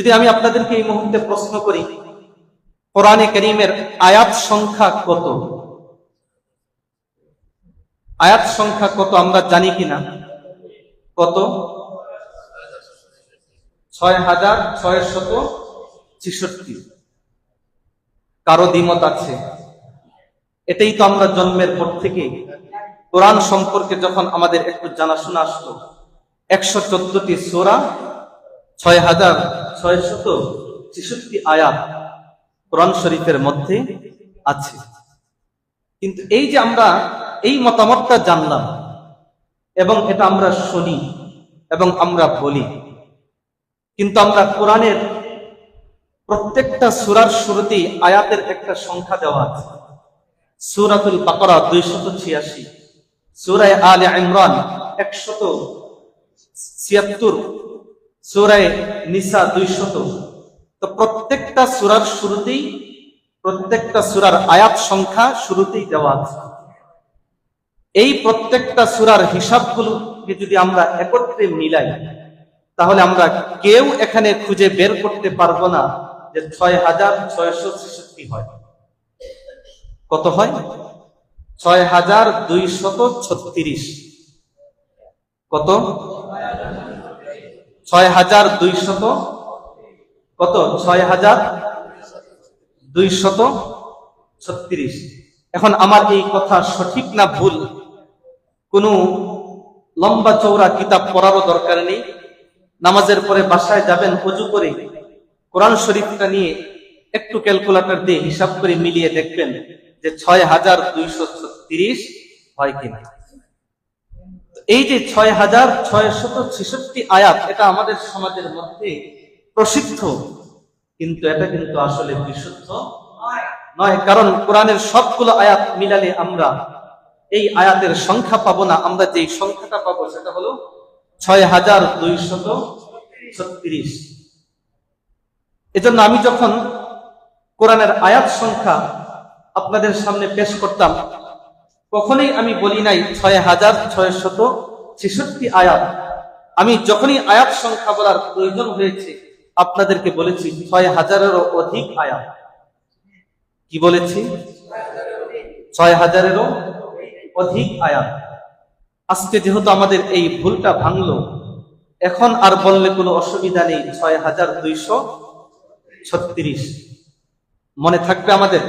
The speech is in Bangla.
যদি আমি আপনাদেরকে এই মুহূর্তে প্রশ্ন করি, কোরআনে করিমের আয়াত সংখ্যা কত? আয়াত সংখ্যা কত আমরা জানি কিনা? কত? ছয় হাজার ছয় শত ছেষট্টি। কারও দ্বিমত আছে? এটাই তো আমরা জন্মের পর থেকে। কোরআন সম্পর্কে যখন আমাদের একটু জানাশোনা আসলো, একশো চোদ্দটি সোরা ছয় হাজার ছয় শত ছেষট্টি আয়াত কোরআন শরীফের মধ্যে আছে। কিন্তু এই যে আমরা এই মতামতটা জানলাম এবং এটা আমরা শুনি এবং আমরা বলি, কিন্তু আমরা কোরআনের প্রত্যেকটা সুরার শুরুতেই আয়াতের একটা সংখ্যা দেওয়া আছে। সুরাতুল বাকরা দুইশত ছিয়াশি, সুরায় আলে ইমরান একশত ছিয়াত্তর সুরায় নিসা দুইশত। তো প্রত্যেকটা সুরার শুরুতেই, প্রত্যেকটা সুরার আয়াত সংখ্যা শুরুতেই দেওয়া আছে। এই প্রত্যেকটা সুরার হিসাবগুলোকে যদি আমরা একত্রে মিলাই, তাহলে আমরা কেউ এখানে খুঁজে বের করতে পারব না যে ছয় হাজার ছয়শো ছেষট্টি হয়। কত হয়? ছয় হাজার দুইশত ছত্রিশ। কত? ছয় হাজার দুইশত কত? ছয় হাজার দুইশত ছত্রিশ। এখন আমার এই কথা সঠিক না ভুল? কোনো লম্বা চৌড়া কিতাব পড়ারও দরকার নেই। নামাজের পরে বাসায় যাবেন, অজু করে কোরআন শরীফটা নিয়ে একটু ক্যালকুলেটর দিয়ে হিসাব করে মিলিয়ে দেখবেন যে ছয় হাজার দুইশো ছত্রিশ হয় কিনা। এই যে ছয় হাজার ছয় শত ছেষট্টি আয়াত, এটা আমাদের সমাজের মধ্যে প্রসিদ্ধ, কিন্তু এটা কিন্তু আসলে বিশুদ্ধ নয়, কারণ কোরআনের সবগুলো আয়াত মিলালে আমরা এই আয়াতের সংখ্যা পাবো না। আমরা যে সংখ্যাটা পাবো সেটা হলো ছয় হাজার দুইশত ছত্রিশ। এজন্য আমি যখন কোরআনের আয়াত সংখ্যা আপনাদের সামনে পেশ করতাম কখনোই আমি বলি নাই ছয় হাজার ছয় শত ছেষট্টি আয়াত। আমি যখনই আয়াত সংখ্যা বলার প্রয়োজন হয়েছে, আপনাদেরকে বলেছি ছয় হাজারেরও অধিক আয়াত। কি বলেছি? ছয় হাজারেরও অধিক আয়াত। আজকে যেহেতু আমাদের এই ভুলটা ভাঙলো, এখন আর বললে কোনো অসুবিধা নেই, ছয় হাজার দুইশো ছত্রিশ। মনে থাকবে আমাদের